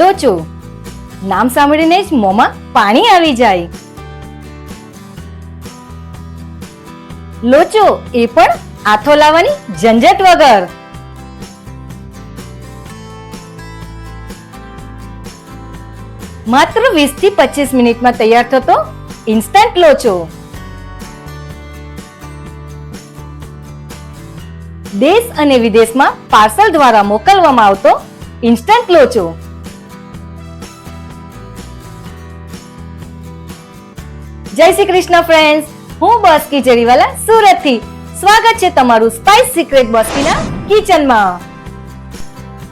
લોચો નામ સાંભળીને જ મોંમાં પાણી આવી જાય. લોચો એ પણ આથો લાવવાની ઝંઝટ વગર. માત્ર વીસથી પચીસ મિનિટમાં તૈયાર થતો ઇન્સ્ટન્ટ લોચો દેશ અને વિદેશમાં પાર્સલ દ્વારા મોકલવામાં આવતો ઇન્સ્ટન્ટ લોચો જય શ્રી કૃષ્ણ ફ્રેન્ડ્સ હું બસ કિચરીવાલા સુરતથી. સ્વાગત છે તમારું સ્પાઇસ સિક્રેટ બસ્કીના કિચનમાં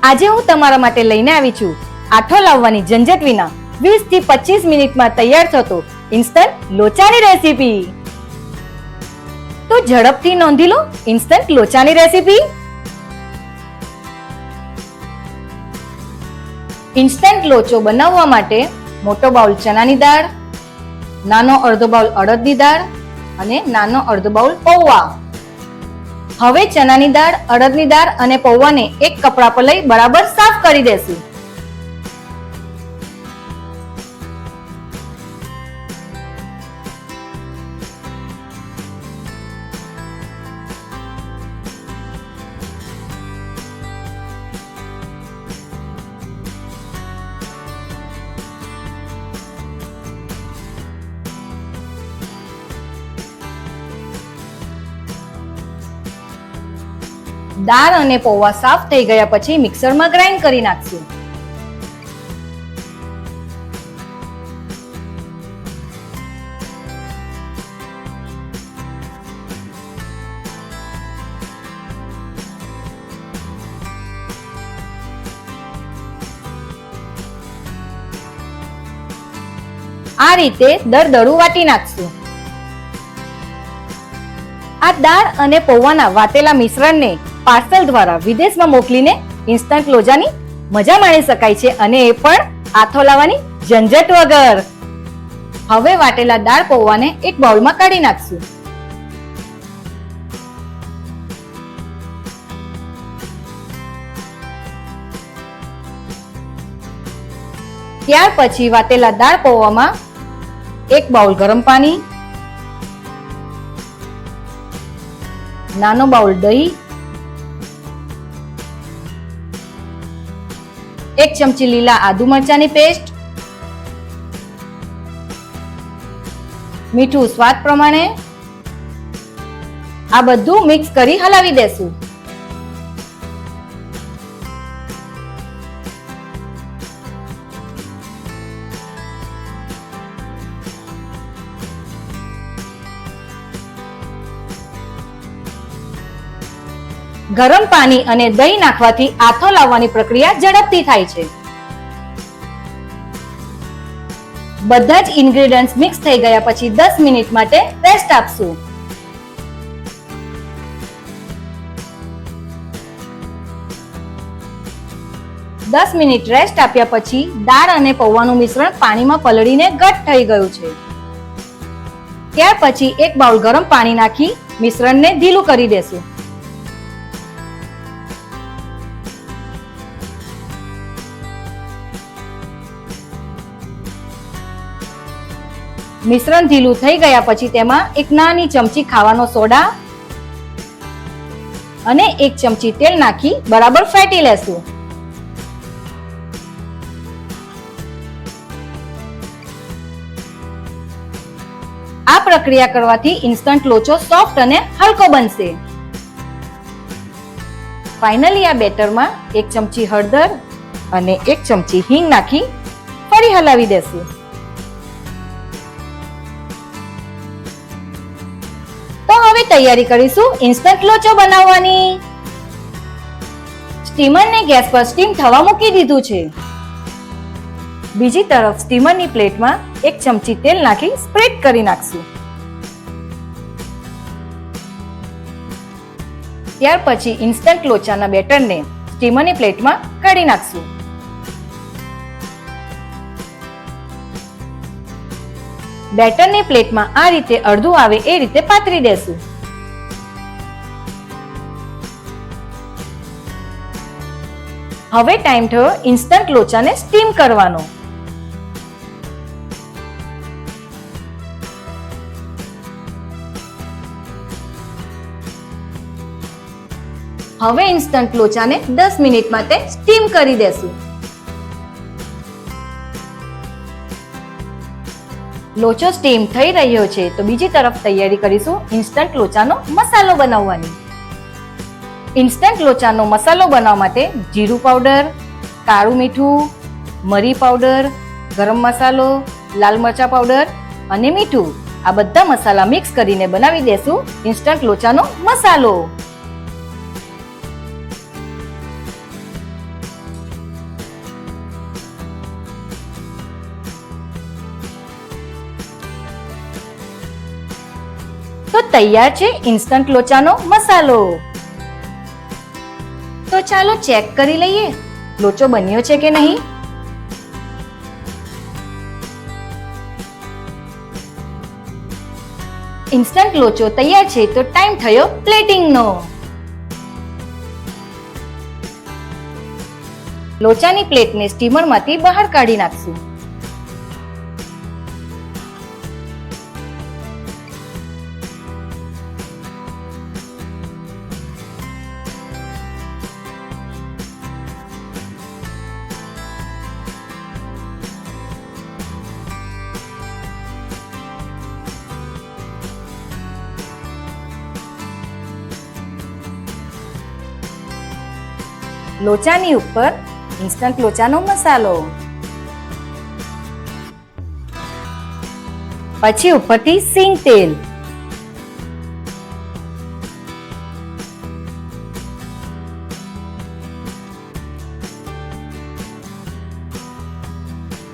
આજે હું તમારા માટે લઈને આવી છું આઠો લાવવાની ઝંઝટ વિના. 20 થી 25 મિનિટમાં તૈયાર થતો ઇન્સ્ટન્ટ લોચાની રેસીપી તો ઝડપથી નોંધી લો ઇન્સ્ટન્ટ લોચાની રેસીપી ઇન્સ્ટન્ટ લોચો બનાવવા માટે મોટો બાઉલ ચણાની દાળ નાનો અડધો બાઉલ અડદની દાળ અને નાનો અડધો બાઉલ પૌવા. હવે ચણાની દાળ, અડદની દાળ અને પૌવાને એક કપડા પર લઈ બરાબર સાફ કરી દેશું. દાળ અને પૌવા સાફ થઈ ગયા પછી મિક્સરમાં ગ્રાઇન્ડ કરી નાખશું. આ રીતે દરદરું વાટી નાખશું. આ દાળ અને પૌવાના વાટેલા મિશ્રણને પાર્સલ દ્વારા વિદેશમાં મોકલીને ઇન્સ્ટન્ટ લોજાની મજા માણી શકાય છે અને એ પણ આથો લાવવાની ઝંઝટ વગર. હવે વાટેલા દાળ પૌવાને એક બાઉલમાં કાઢી નાખશું. ત્યાર પછી વાટેલા દાળ પૌવામાં એક બાઉલ ગરમ પાણી, નાનો બાઉલ દહીં એક ચમચી લીલા આદુ મરચાની પેસ્ટ, મીઠું સ્વાદ પ્રમાણે. આ બધું મિક્સ કરી હલાવી દેશું. ગરમ પાણી અને દહીં નાખવાથી આથો લાવવાની પ્રક્રિયા ઝડપથી થાય છે. બધા જ ઇન્ગ્રેડિયન્ટ્સ મિક્સ થઈ ગયા પછી 10 મિનિટ માટે રેસ્ટ આપશું. દસ મિનિટ રેસ્ટ આપ્યા પછી દાળ અને પૌવાનું મિશ્રણ પાણીમાં પલળીને ઘટ થઈ ગયું છે. ત્યાર પછી એક બાઉલ ગરમ પાણી નાખી મિશ્રણને ઢીલું કરી દેશું. મિશ્રણ ઢીલું થઈ ગયા પછી તેમાં એક નાની ચમચી ખાવાનો સોડા અને એક ચમચી તેલ નાખી બરાબર ફેટી લેશું. આ પ્રક્રિયા કરવાથી ઇન્સ્ટન્ટ લોચો સોફ્ટ અને હલકો બનશે. ફાઇનલી આ બેટરમાં એક ચમચી હળદર અને એક ચમચી હિંગ નાખી ફરી હલાવી દેશું. તો તૈયારી કરીશું ઇન્સ્ટન્ટ લોચો બનાવવાની. સ્ટીમરને ગેસ પર સ્ટીમ થવા મૂકી દીધું છે. બીજી તરફ સ્ટીમરની પ્લેટમાં એક ચમચી તેલ નાખી સ્પ્રેડ કરી નાખશું. ત્યાર પછી ઇન્સ્ટન્ટ લોચાના બેટરને સ્ટીમરની પ્લેટમાં કાઢી નાખશું. બેટરની પ્લેટમાં આ રીતે અડધું આવે એ રીતે પાથરી દેશું. હવે ટાઈમ થયો ઇન્સ્ટન્ટ લોચાને સ્ટીમ કરવાનો. હવે ઇન્સ્ટન્ટ લોચાને 10 મિનિટ માટે સ્ટીમ કરી દેશું. લોચો સ્ટીમ થઈ રહ્યો છે તો બીજી તરફ તૈયારી કરીશું ઇન્સ્ટન્ટ લોચાનો મસાલો બનાવવાની. ઇન્સ્ટન્ટ લોચાનો મસાલો બનાવવા માટે જીરું પાવડર કાળું મીઠું, મરી પાવડર ગરમ મસાલો, લાલ મરચા પાવડર અને મીઠું. આ બધા મસાલા મિક્સ કરીને બનાવી દેશું ઇન્સ્ટન્ટ લોચાનો મસાલો. તો તૈયાર છે ઇન્સ્ટન્ટ લોચાનો મસાલો. ચાલો ચેક કરી લઈએ. લોચો બન્યો છે કે નહીં? ઇન્સ્ટન્ટ લોચો તૈયાર છે, તો ટાઈમ થયો પ્લેટિંગનો લોચાની પ્લેટને સ્ટીમરમાંથી બહાર કાઢી નાખશું. લોચાની ઉપર ઇન્સ્ટન્ટ લોચાનો મસાલો. પછી ઉપરથી સિંગ તેલ.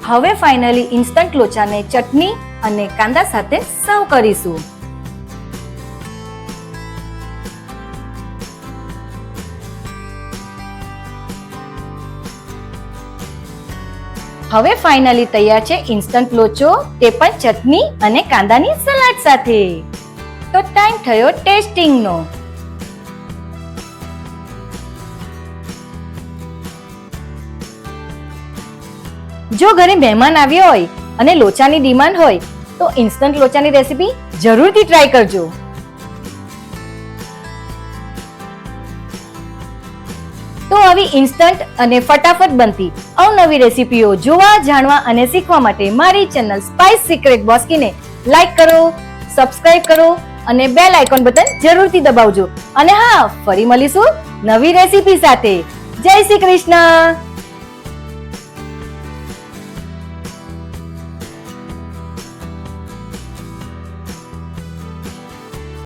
હવે ફાઇનલી ઇન્સ્ટન્ટ લોચાને ચટણી અને કાંદા સાથે સર્વ કરીશું. હવે ફાઇનલી તૈયાર છે ઇન્સ્ટન્ટ લોચો, તે પણ ચટણી અને કાંદાની સલાડ સાથે. તો ટાઈમ થયો ટેસ્ટિંગનો જો ઘરે મહેમાન આવ્યો હોય અને લોચાની ડિમાન્ડ હોય, તો ઇન્સ્ટન્ટ લોચાની રેસીપી જરૂરથી ટ્રાય કરજો. તો આવી ઇન્સ્ટન્ટ અને ફટાફટ બનતી અવનવી રેસીપીઓ જોવા, જાણવા અને શીખવા માટે મારી ચેનલ સ્પાઇસ સિક્રેટ બોસ્કીને લાઈક કરો સબસ્ક્રાઇબ કરો અને બેલ આઇકોન બટન જરૂરથી દબાવજો. અને હા, ફરી મળીશું નવી રેસીપી સાથે. જય શ્રી કૃષ્ણ!